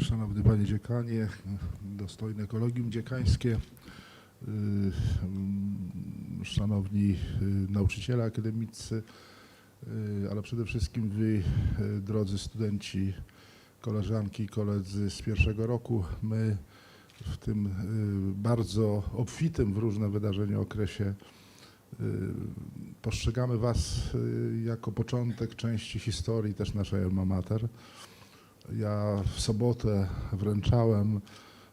Szanowny Panie Dziekanie, dostojne kolegium dziekańskie, y, szanowni y, nauczyciele akademicy, y, ale przede wszystkim Wy, drodzy studenci, koleżanki i koledzy z pierwszego roku. My w tym bardzo obfitym w różne wydarzenia okresie postrzegamy Was jako początek części historii też naszej alma mater. Ja w sobotę wręczałem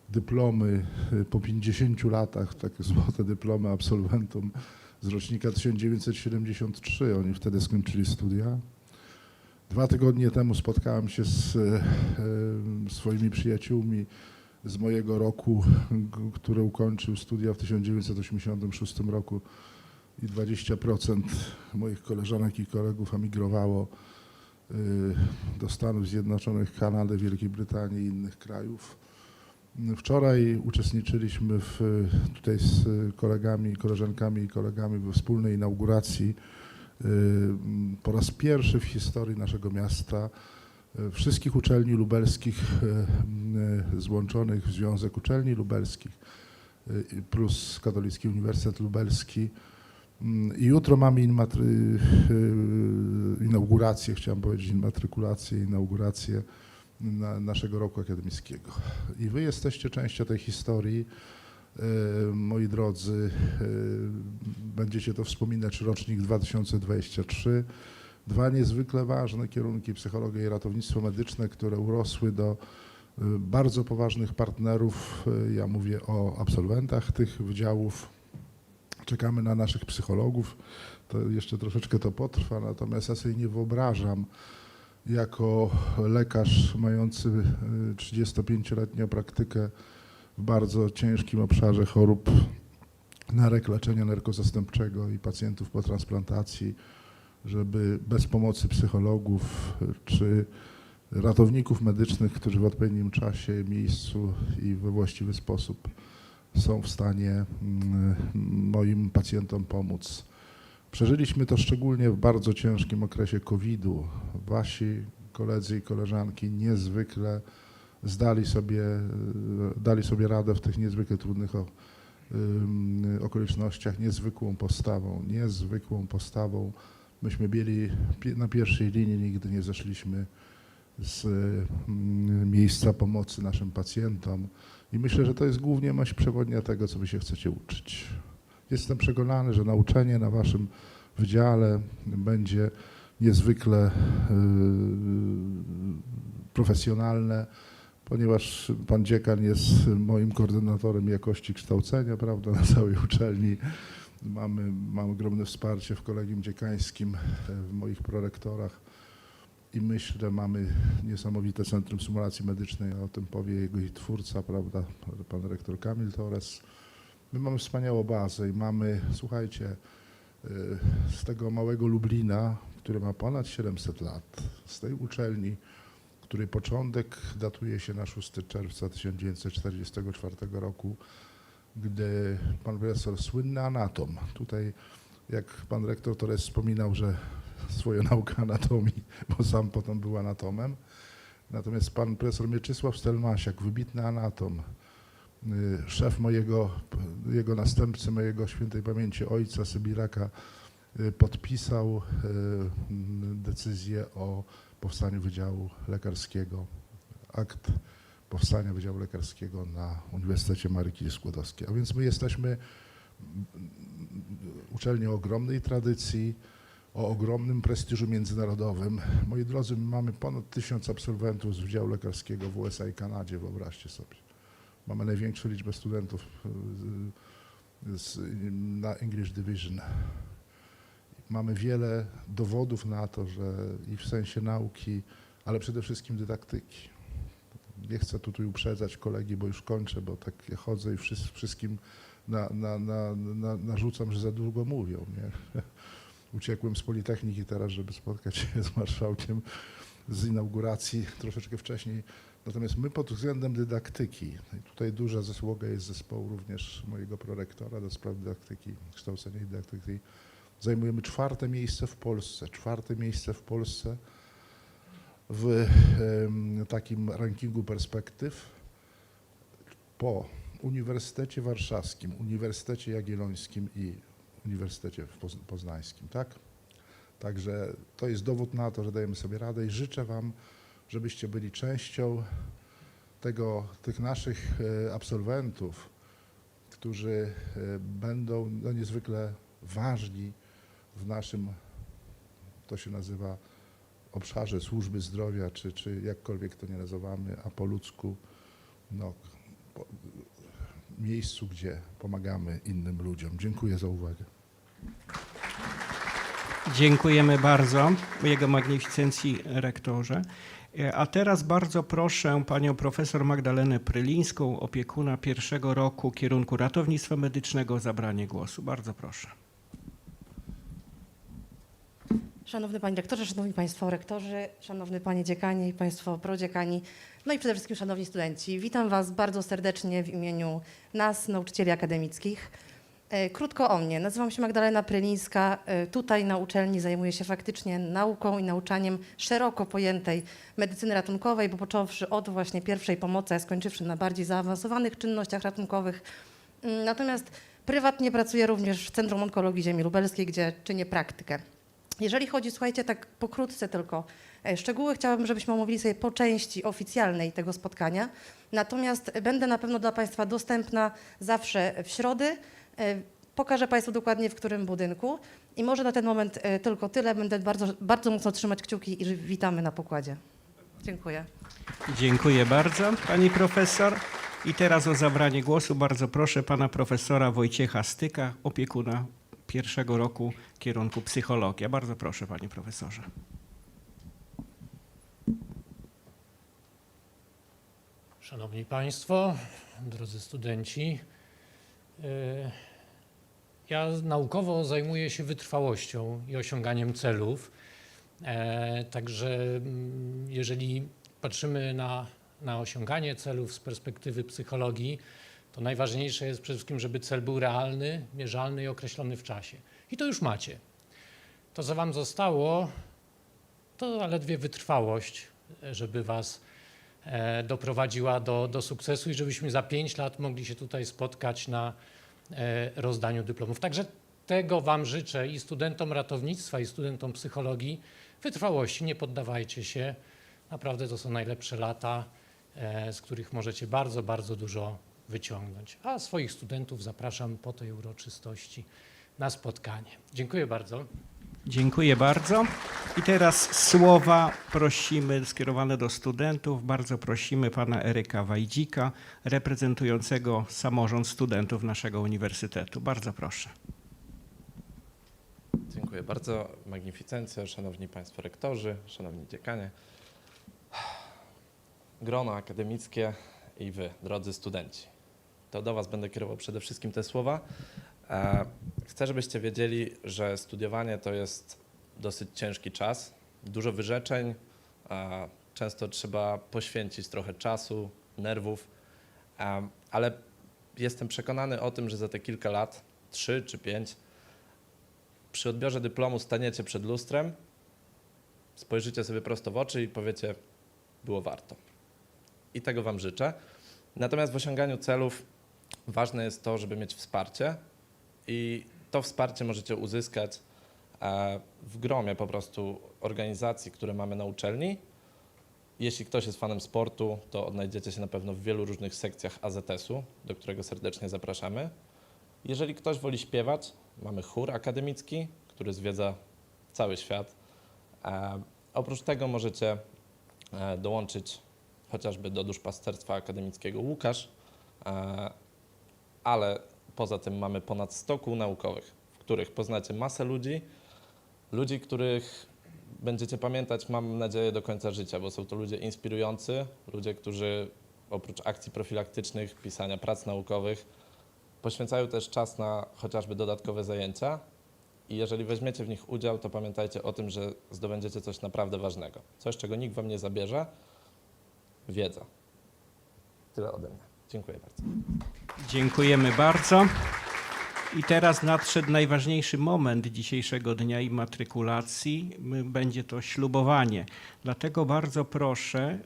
dyplomy y, po 50 latach, takie złote dyplomy absolwentom z rocznika 1973. Oni wtedy skończyli studia. Dwa tygodnie temu spotkałem się z y, y, swoimi przyjaciółmi z mojego roku, który ukończył studia w 1986 roku i 20% moich koleżanek i kolegów emigrowało do Stanów Zjednoczonych, Kanady, Wielkiej Brytanii i innych krajów. Wczoraj uczestniczyliśmy w, tutaj z kolegami, koleżankami i kolegami we wspólnej inauguracji y, po raz pierwszy w historii naszego miasta y, wszystkich uczelni lubelskich y, y, złączonych w Związek Uczelni Lubelskich y, plus Katolicki Uniwersytet Lubelski. Mm, jutro mamy inmatry, y, inaugurację, chciałem powiedzieć inmatrykulację, inaugurację na naszego roku akademickiego. I wy jesteście częścią tej historii, y, moi drodzy. y, Będziecie to wspominać rocznik 2023. Dwa niezwykle ważne kierunki psychologia i ratownictwo medyczne, które urosły do bardzo poważnych partnerów. Ja mówię o absolwentach tych wydziałów. Czekamy na naszych psychologów. To jeszcze troszeczkę to potrwa, natomiast ja sobie nie wyobrażam, jako lekarz mający y, 35-letnią praktykę w bardzo ciężkim obszarze chorób narek leczenia narkozastępczego i pacjentów po transplantacji, żeby bez pomocy psychologów y, czy ratowników medycznych, którzy w odpowiednim czasie, miejscu i we właściwy sposób są w stanie mm, moim pacjentom pomóc. Przeżyliśmy to szczególnie w bardzo ciężkim okresie COVID-u. Wasi koledzy i koleżanki niezwykle zdali sobie, e, dali sobie radę w tych niezwykle trudnych okolicznościach, niezwykłą postawą, niezwykłą postawą. Myśmy byli na pierwszej linii, nigdy nie zeszliśmy z mm, miejsca pomocy naszym pacjentom. I myślę, że to jest głównie myśl przewodnia tego, co wy się chcecie uczyć. Jestem przekonany, że nauczenie na waszym wydziale będzie niezwykle yy, profesjonalne, ponieważ pan dziekan jest moim koordynatorem jakości kształcenia, prawda, na całej uczelni. Mamy, mamy ogromne wsparcie w kolegium dziekańskim, w moich prorektorach i myślę, że mamy niesamowite Centrum Symulacji Medycznej, o tym powie jego twórca, prawda, pan rektor Kamil Torres. My mamy wspaniałą bazę i mamy, słuchajcie, y, z tego małego Lublina, który ma ponad 700 lat, z tej uczelni, której początek datuje się na 6 czerwca 1944 roku, gdy pan profesor, słynny anatom, tutaj jak pan rektor Torres wspominał, że swoją naukę anatomii, bo sam potem był anatomem, natomiast pan profesor Mieczysław Stelmasiak, wybitny anatom, y, szef mojego, jego następcy, mojego świętej pamięci ojca Sybiraka, y, podpisał y, decyzję o powstaniu Wydziału Lekarskiego, akt powstania Wydziału Lekarskiego na Uniwersytecie Maryki Skłodowskiej. A więc my jesteśmy uczelnią ogromnej tradycji, o ogromnym prestiżu międzynarodowym. Moi drodzy, my mamy ponad tysiąc absolwentów z Wydziału Lekarskiego w USA i Kanadzie, wyobraźcie sobie. Mamy największą liczbę studentów y, z, na English Division. Mamy wiele dowodów na to, że i w sensie nauki, ale przede wszystkim dydaktyki. Nie chcę tutaj uprzedzać kolegi, bo już kończę, bo tak chodzę i wszys- wszystkim na, na, na, na, narzucam, że za długo mówią. Nie? Uciekłem z Politechniki teraz, żeby spotkać się z marszałkiem z inauguracji troszeczkę wcześniej. Natomiast my pod względem dydaktyki, i tutaj duża zasługa jest zespołu również mojego prorektora do spraw dydaktyki, kształcenia i dydaktyki, zajmujemy czwarte miejsce w Polsce. Czwarte miejsce w Polsce w takim rankingu perspektyw po Uniwersytecie Warszawskim, Uniwersytecie Jagiellońskim i Uniwersytecie Poznańskim, tak? Także to jest dowód na to, że dajemy sobie radę i życzę Wam, żebyście byli częścią tego, tych naszych e, absolwentów, którzy e, będą no, niezwykle ważni w naszym, to się nazywa, obszarze służby zdrowia, czy, czy jakkolwiek to nie nazywamy, a po ludzku, no, po, miejscu, gdzie pomagamy innym ludziom. Dziękuję za uwagę. Dziękujemy bardzo Jego Magnificencji Rektorze. E, A teraz bardzo proszę panią profesor Magdalenę Prylińską, opiekuna pierwszego roku kierunku ratownictwa medycznego o zabranie głosu. Bardzo proszę. Szanowny Panie Rektorze, Szanowni Państwo Rektorzy, Szanowny Panie Dziekanie i Państwo Prodziekani, no i przede wszystkim Szanowni Studenci. Witam Was bardzo serdecznie w imieniu nas, nauczycieli akademickich. E, Krótko o mnie. Nazywam się Magdalena Prylińska. E, Tutaj na uczelni zajmuję się faktycznie nauką i nauczaniem szeroko pojętej medycyny ratunkowej, bo począwszy od właśnie pierwszej pomocy, a skończywszy na bardziej zaawansowanych czynnościach ratunkowych. Mm, Natomiast prywatnie pracuję również w Centrum Onkologii Ziemi Lubelskiej, gdzie czynię praktykę. Jeżeli chodzi, słuchajcie, tak pokrótce tylko, e, szczegóły chciałabym, żebyśmy omówili sobie po części oficjalnej tego spotkania. Natomiast będę na pewno dla Państwa dostępna zawsze w środę. E, Pokażę Państwu dokładnie w którym budynku. I może na ten moment e, tylko tyle. Będę bardzo, bardzo mocno trzymać kciuki i witamy na pokładzie. Dziękuję. Dziękuję bardzo pani profesor. I teraz o zabranie głosu bardzo proszę pana profesora Wojciecha Styka, opiekuna pierwszego roku kierunku psychologia. Bardzo proszę panie profesorze. Szanowni Państwo, drodzy studenci, y, ja naukowo zajmuję się wytrwałością i osiąganiem celów. E, Także mm, jeżeli patrzymy na, na osiąganie celów z perspektywy psychologii, to najważniejsze jest przede wszystkim, żeby cel był realny, mierzalny i określony w czasie. I to już macie. To, co Wam zostało, to zaledwie wytrwałość, żeby Was e, doprowadziła do, do sukcesu i żebyśmy za pięć lat mogli się tutaj spotkać na rozdaniu dyplomów. Także tego Wam życzę i studentom ratownictwa, i studentom psychologii. Wytrwałości, nie poddawajcie się. Naprawdę to są najlepsze lata, e, z których możecie bardzo, bardzo dużo wyciągnąć. A swoich studentów zapraszam po tej uroczystości na spotkanie. Dziękuję bardzo. Dziękuję bardzo. I teraz słowa prosimy skierowane do studentów. Bardzo prosimy pana Eryka Wajdzika, reprezentującego samorząd studentów naszego uniwersytetu. Bardzo proszę. Dziękuję bardzo. Magnificencjo, szanowni państwo rektorzy, szanowni dziekanie, grono akademickie i wy, drodzy studenci. To do was będę kierował przede wszystkim te słowa. E, Chcę, żebyście wiedzieli, że studiowanie to jest dosyć ciężki czas, dużo wyrzeczeń, a często trzeba poświęcić trochę czasu, nerwów, ale jestem przekonany o tym, że za te kilka lat, trzy czy pięć, przy odbiorze dyplomu staniecie przed lustrem, spojrzycie sobie prosto w oczy i powiecie, było warto. I tego Wam życzę. Natomiast w osiąganiu celów ważne jest to, żeby mieć wsparcie i to wsparcie możecie uzyskać w gromie po prostu organizacji, które mamy na uczelni. Jeśli ktoś jest fanem sportu, to odnajdziecie się na pewno w wielu różnych sekcjach AZS-u, do którego serdecznie zapraszamy. Jeżeli ktoś woli śpiewać, mamy chór akademicki, który zwiedza cały świat. Oprócz tego możecie e, dołączyć chociażby do duszpasterstwa akademickiego Łukasz, e, ale poza tym mamy ponad 100 kół naukowych, w których poznacie masę ludzi, ludzi, których będziecie pamiętać, mam nadzieję, do końca życia, bo są to ludzie inspirujący, ludzie, którzy oprócz akcji profilaktycznych, pisania prac naukowych, poświęcają też czas na chociażby dodatkowe zajęcia i jeżeli weźmiecie w nich udział, to pamiętajcie o tym, że zdobędziecie coś naprawdę ważnego. Coś, czego nikt wam nie zabierze. Wiedza. Tyle ode mnie. Dziękuję bardzo. Dziękujemy bardzo. I teraz nadszedł najważniejszy moment dzisiejszego dnia i matrykulacji. M- Będzie to ślubowanie. Dlatego bardzo proszę,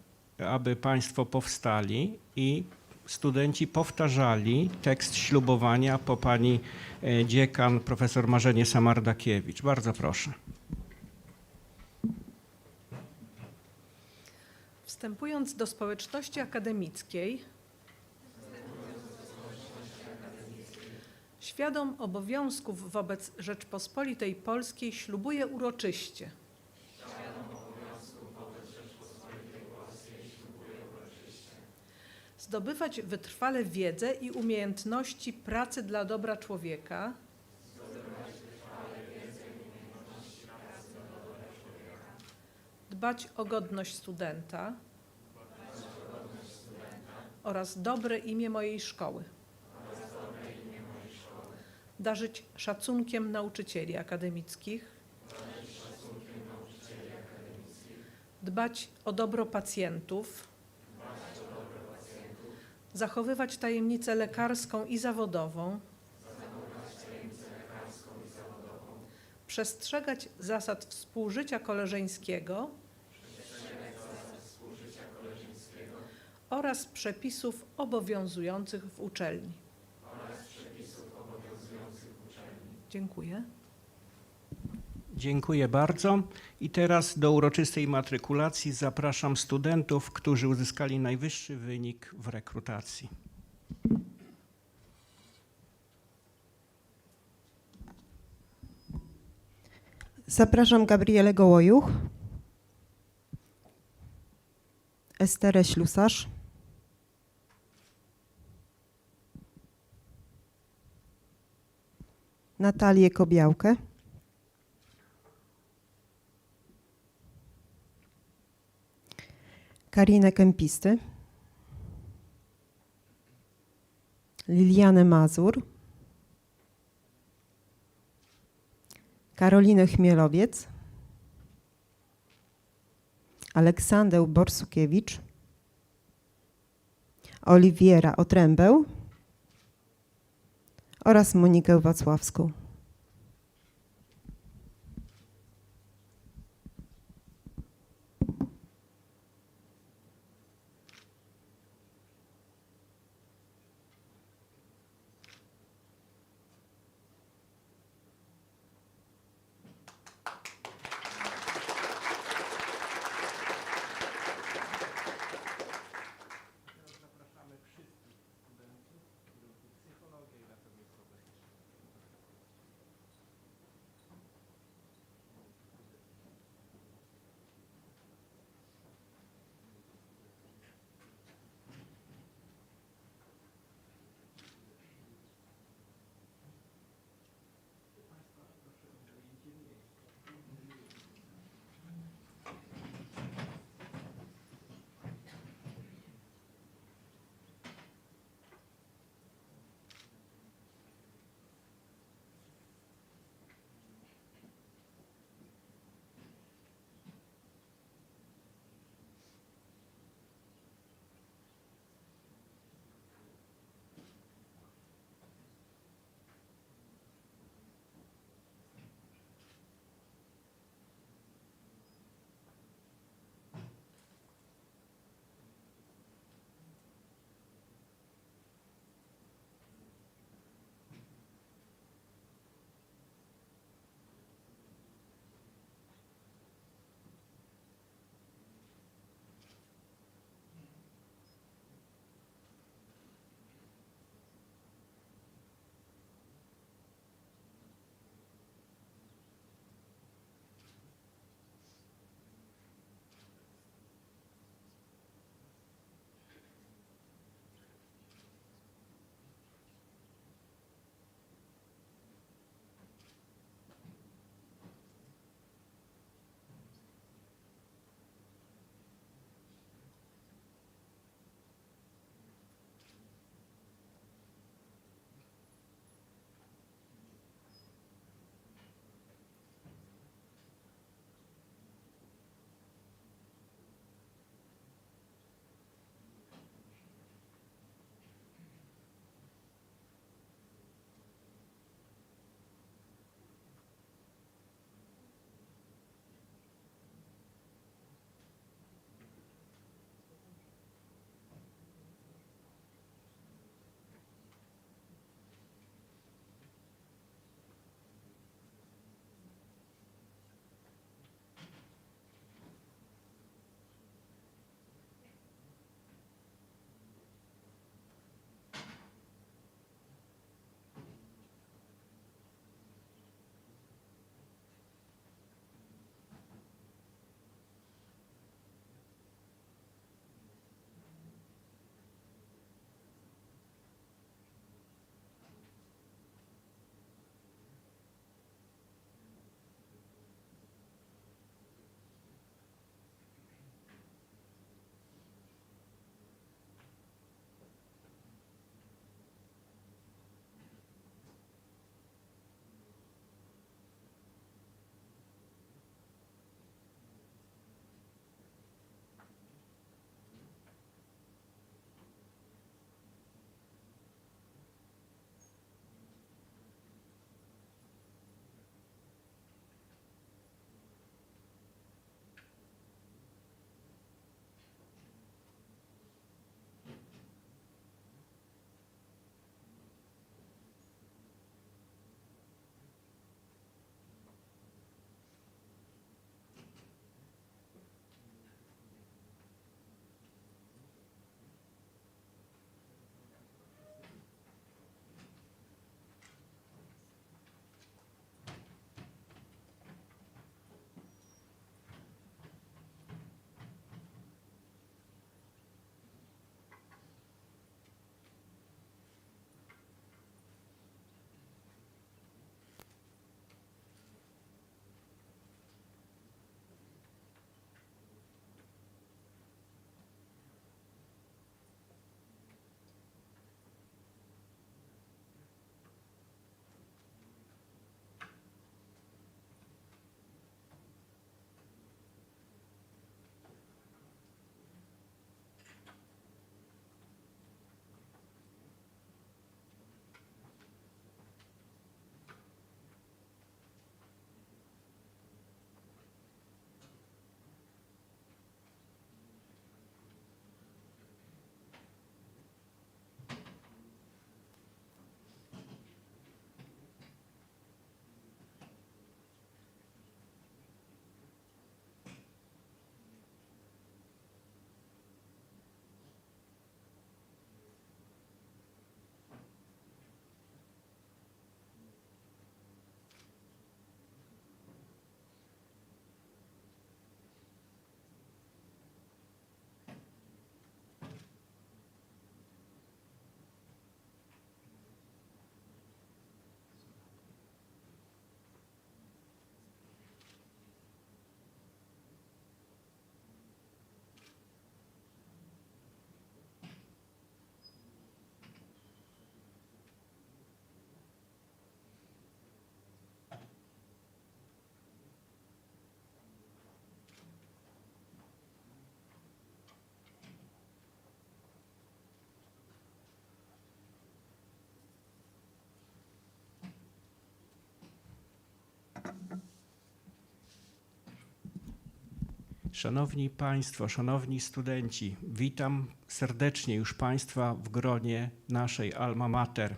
aby Państwo powstali i studenci powtarzali tekst ślubowania po pani e, dziekan profesor Marzenie Samardakiewicz. Bardzo proszę. Wstępując do społeczności akademickiej, świadom obowiązków wobec Rzeczpospolitej Polskiej ślubuję uroczyście. Zdobywać wytrwale wiedzę i umiejętności pracy dla dobra człowieka. Dbać o godność studenta oraz dobre imię mojej szkoły. Darzyć szacunkiem nauczycieli akademickich. Dbać o dobro pacjentów. Zachowywać tajemnicę lekarską i zawodową. Przestrzegać zasad współżycia koleżeńskiego oraz przepisów obowiązujących w uczelni. Dziękuję. Dziękuję bardzo. I teraz do uroczystej matrykulacji zapraszam studentów, którzy uzyskali najwyższy wynik w rekrutacji. Zapraszam Gabrielę Gołojuch, Esterę Ślusarz, Natalię Kobiałkę, Karinę Kępisty, Lilianę Mazur, Karolinę Chmielowiec, Aleksandę Borsukiewicz, Oliwiera Otrębę oraz Monikę Wacławską. Szanowni Państwo, szanowni studenci, witam serdecznie już Państwa w gronie naszej Alma Mater.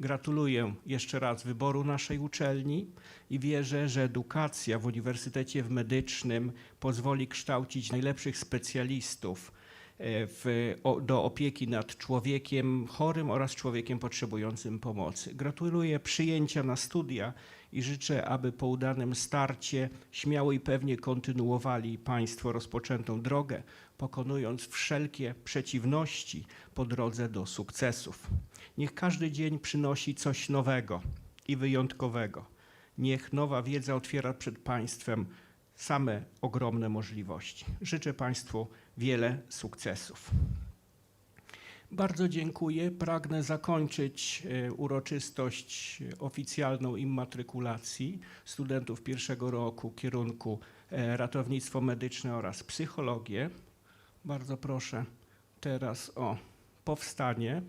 Gratuluję jeszcze raz wyboru naszej uczelni i wierzę, że edukacja w Uniwersytecie Medycznym pozwoli kształcić najlepszych specjalistów e, w, do opieki nad człowiekiem chorym oraz człowiekiem potrzebującym pomocy. Gratuluję przyjęcia na studia i życzę, aby po udanym starcie śmiało i pewnie kontynuowali Państwo rozpoczętą drogę, pokonując wszelkie przeciwności po drodze do sukcesów. Niech każdy dzień przynosi coś nowego i wyjątkowego. Niech nowa wiedza otwiera przed Państwem same ogromne możliwości. Życzę Państwu wiele sukcesów. Bardzo dziękuję. Pragnę zakończyć e, uroczystość oficjalną immatrykulacji studentów pierwszego roku kierunku e, ratownictwo medyczne oraz psychologię. Bardzo proszę teraz o powstanie.